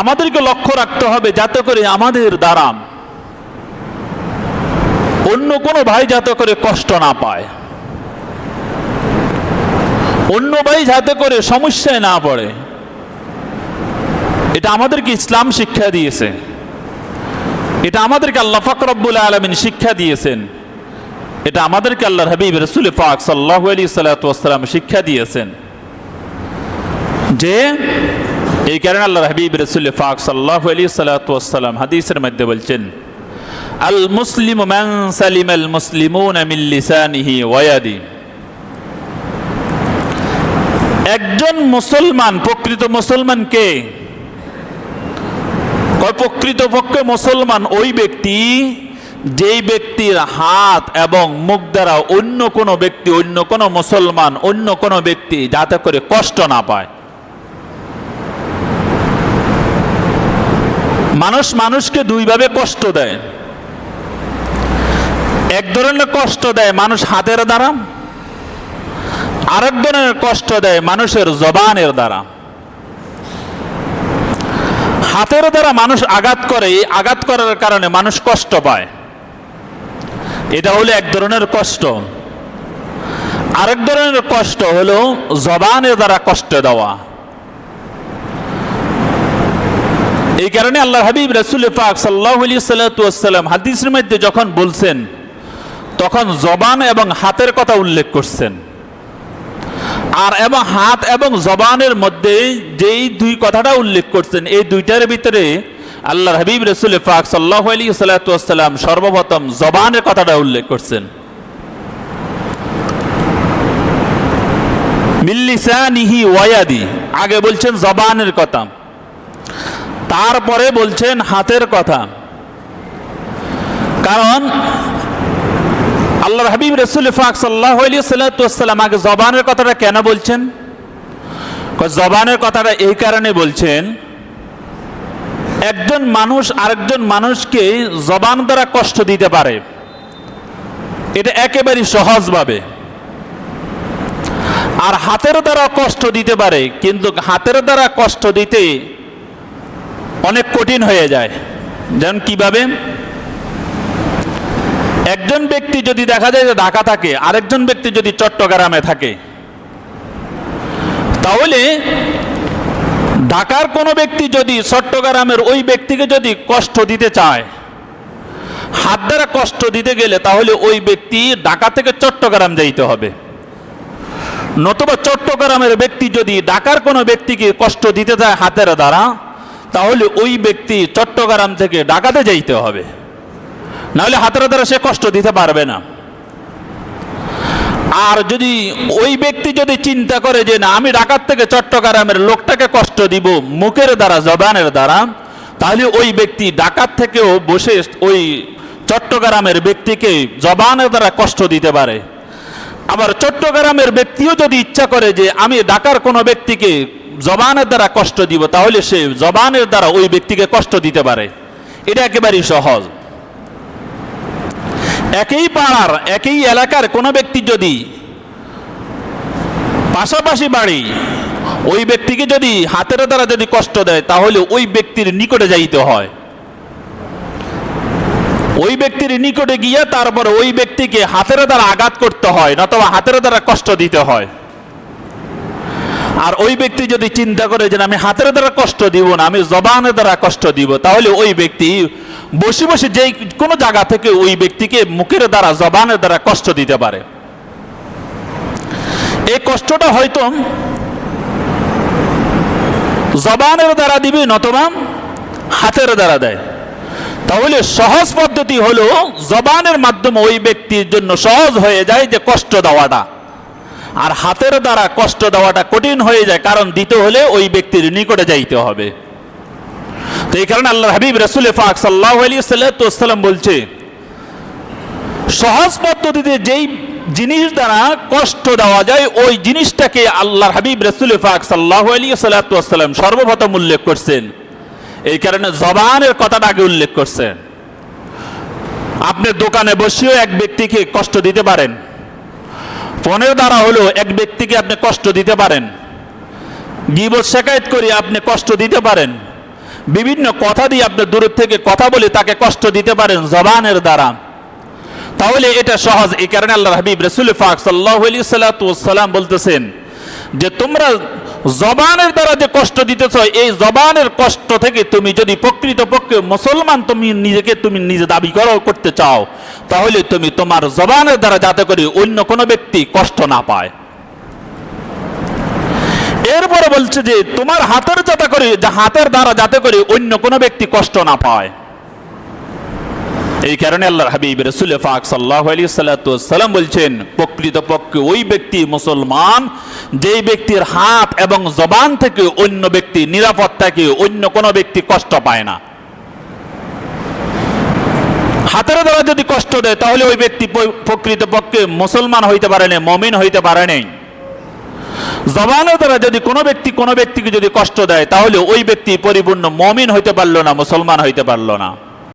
আমাদেরকে লক্ষ্য রাখতে হবে যাতে করে আমাদের দ্বারা অন্য কোনো ভাই যাতে করে কষ্ট না পায়। অন্য ভাই যাতে করে সমস্যায় না পড়ে। এটা আমাদেরকে ইসলাম শিক্ষা দিয়েছে। এটা আমাদেরকে আল্লাহ ফাকরবুল আলমিন শিক্ষা দিয়েছেন। এটা আমাদেরকে আল্লাহ হাবিব রসুল পাক সাল্লাহ আলী সাল্লাতাম শিক্ষা দিয়েছেন যে এই কারণে আল্লাহ হাবিব রসুল পাক সাল্লাহ আলী সাল্লাতাম হাদিসের মধ্যে বলছেন, আল মুসলিম মান সালিম আল মুসলিমুন মিন লিসানিহি একজন মুসলমান, প্রকৃত মুসলমান কে? কয়, প্রকৃতপক্ষে মুসলমান ওই ব্যক্তি যেই ব্যক্তির হাত এবং মুখ দ্বারা অন্য কোনো ব্যক্তি, অন্য কোনো মুসলমান, অন্য কোনো ব্যক্তি যাতে করে কষ্ট না পায়। মানুষ মানুষকে দুইভাবে কষ্ট দেয়। এক ধরনের কষ্ট দেয় মানুষ হাতের দ্বারা, আরেক ধরনের কষ্ট দেয় মানুষের জবানের দ্বারা। হাতের দ্বারা মানুষ আঘাত করে, এই আঘাত করার কারণে মানুষ কষ্ট পায়। এটা হলো এক ধরনের কষ্ট। আরেক ধরনের কষ্ট হলো জবানের দ্বারা কষ্ট দেওয়া। এই কারণে আল্লাহ হাবিব রসুল পাক সাল্লাহ সাল্লাম হাদিসের মধ্যে যখন বলছেন, তখন জবান এবং হাতের কথা উল্লেখ করছেন। আর এবং হাত এবং জবানের মধ্যে যেই দুই কথাটা উল্লেখ করছেন, এই দুইটার ভিতরে আল্লাহ হাবিব রসুল পাক সাল্লাহ আলী সাল্লাতাম সর্বপ্রথম জবানের কথাটা উল্লেখ করছেন। মিল্লিসানিহি ওয়াদি আগে বলছেন জবানের কথা। তারপরে বলছেন হাতের কথা। কারণ আল্লাহ হাবিব রসুল ফাক সাল্লাহ সাল্লাম আগে জবানের কথাটা কেন বলছেন? জবানের কথাটা এই কারণে বলছেন, একজন মানুষ আরেকজন মানুষকে জবান দ্বারা কষ্ট দিতে পারে। এটা একেবারেই সহজভাবে। আর হাতের দ্বারা কষ্ট দিতে পারে, কিন্তু হাতের দ্বারা কষ্ট দিতে অনেক কঠিন হয়ে যায়। যেমন কীভাবে? একজন ব্যক্তি যদি দেখা যায় যে ঢাকা থাকে, আরেকজন ব্যক্তি যদি চট্টগ্রামে থাকে, তাহলে ঢাকার কোনো ব্যক্তি যদি চট্টগ্রামের ওই ব্যক্তিকে যদি কষ্ট দিতে চায়, হাত দ্বারা কষ্ট দিতে গেলে তাহলে ওই ব্যক্তি ঢাকা থেকে চট্টগ্রাম যাইতে হবে। নতুবা চট্টগ্রামের ব্যক্তি যদি ঢাকার কোনো ব্যক্তিকে কষ্ট দিতে চায় হাতের দ্বারা তাহলে ওই ব্যক্তি চট্টগ্রাম থেকে ঢাকাতে যাইতে হবে। নাহলে হাতের দ্বারা সে কষ্ট দিতে পারবে না। আর যদি ওই ব্যক্তি যদি চিন্তা করে যে না, আমি ঢাকার থেকে চট্টগ্রামের লোকটাকে কষ্ট দিব, মুখের দ্বারা, জবানের দ্বারা, তাহলে ওই ব্যক্তি ডাকাত থেকেও বসে ওই চট্টগ্রামের ব্যক্তিকে জবানের দ্বারা কষ্ট দিতে পারে। আবার চট্টগ্রামের ব্যক্তিও যদি ইচ্ছা করে যে আমি ঢাকার কোনো ব্যক্তিকে জবানের দ্বারা কষ্ট দিব, তাহলে সে জবানের দ্বারা ওই ব্যক্তিকে কষ্ট দিতে পারে। এটা একেবারেই সহজ। একই পাড়ার, একই এলাকার কোনো ব্যক্তি যদি পাশাপাশি বাড়ি, ওই ব্যক্তিকে যদি হাতের দ্বারা যদি কষ্ট দেয়, তাহলে ওই ব্যক্তির নিকটে যাইতে হয়। ওই ব্যক্তির নিকটে গিয়ে তারপর ওই ব্যক্তিকে হাতের দ্বারা আঘাত করতে হয়, নতবা হাতের দ্বারা কষ্ট দিতে হয়। আর ওই ব্যক্তি যদি চিন্তা করে যে আমি হাতের দ্বারা কষ্ট দিব না, আমি জবানের দ্বারা কষ্ট দিব, তাহলে ওই ব্যক্তি বসে বসে যেই কোনো জায়গা থেকে ওই ব্যক্তিকে মুখের দ্বারা, জবানের দ্বারা কষ্ট দিতে পারে। এই কষ্টটা হয়তো জবানের দ্বারা দিবে, নতবা হাতের দ্বারা দেয়। তাহলে সহজ পদ্ধতি হলো জবানের মাধ্যমে ওই ব্যক্তির জন্য সহজ হয়ে যায় যে কষ্ট দেওয়াটা। আর হাতের দ্বারা কষ্ট দেওয়াটা কঠিন হয়ে যায়, কারণ দিতে হলে ওই ব্যক্তির নিকটে যাইতে হবে। তো এই কারণে আল্লাহ হাবিব রসুল ফাক সাল্লাহ আলী সাল্লাম বলছে, সহজ পদ্ধতিতে যেই জিনিস দ্বারা কষ্ট দেওয়া যায়, ওই জিনিসটাকে আল্লাহ হাবিব রসুল ফাক সাল্লাহ আলী সাল্লাম সর্বপ্রথম উল্লেখ করছেন। এই কারণে জবানের কথাটা আগে উল্লেখ করছেন আপনি দোকানে বসেও এক ব্যক্তিকে কষ্ট দিতে পারেন। ফোনের দ্বারা হলেও এক ব্যক্তিকে আপনি কষ্ট দিতে পারেন। গিবত শেখায়ত করে আপনি কষ্ট দিতে পারেন। বিভিন্ন কথা দিয়ে আপনি দূর থেকে কথা বলে তাকে কষ্ট দিতে পারেন জবানের দ্বারা। তাহলে এটা সহজ। এই কারণে আল্লাহ হাবিব রসুল ফাক সাল্লাহ সাল্লাম বলতেছেন যে তোমরা জবানের দ্বারা যে কষ্ট দিতেছ, এই জবানের কষ্ট থেকে তুমি যদি প্রকৃত পক্ষে মুসলমান তুমি নিজেকে তুমি নিজে দাবি করো, করতে চাও, তাহলে তুমি তোমার জবানের দ্বারা যাতে করে অন্য কোনো ব্যক্তি কষ্ট না পায়। এরপরে বলছে যে, তোমার হাতের যাতে করে হাতের দ্বারা যাতে করে অন্য কোনো ব্যক্তি কষ্ট না পায়। এই কারণে আল্লাহ হাবিব রসুল ফাক সাল্লাহ আলী সাল্লাম বলছেন প্রকৃত পক্ষে ওই ব্যক্তি মুসলমান, যেই ব্যক্তির হাত এবং জবান থেকে অন্য ব্যক্তি নিরাপদ থাকে, অন্য কোনো ব্যক্তি কষ্ট পায় না। হাতের দ্বারা যদি কষ্ট দেয়, তাহলে ওই ব্যক্তি প- প্রকৃত পক্ষে মুসলমান হইতে পারে না মমিন হইতে পারে নাই। জবানের দ্বারা যদি কোনো ব্যক্তি কোনো ব্যক্তিকে যদি কষ্ট দেয়, তাহলে ওই ব্যক্তি পরিপূর্ণ মমিন হইতে পারল না, মুসলমান হইতে পারল না।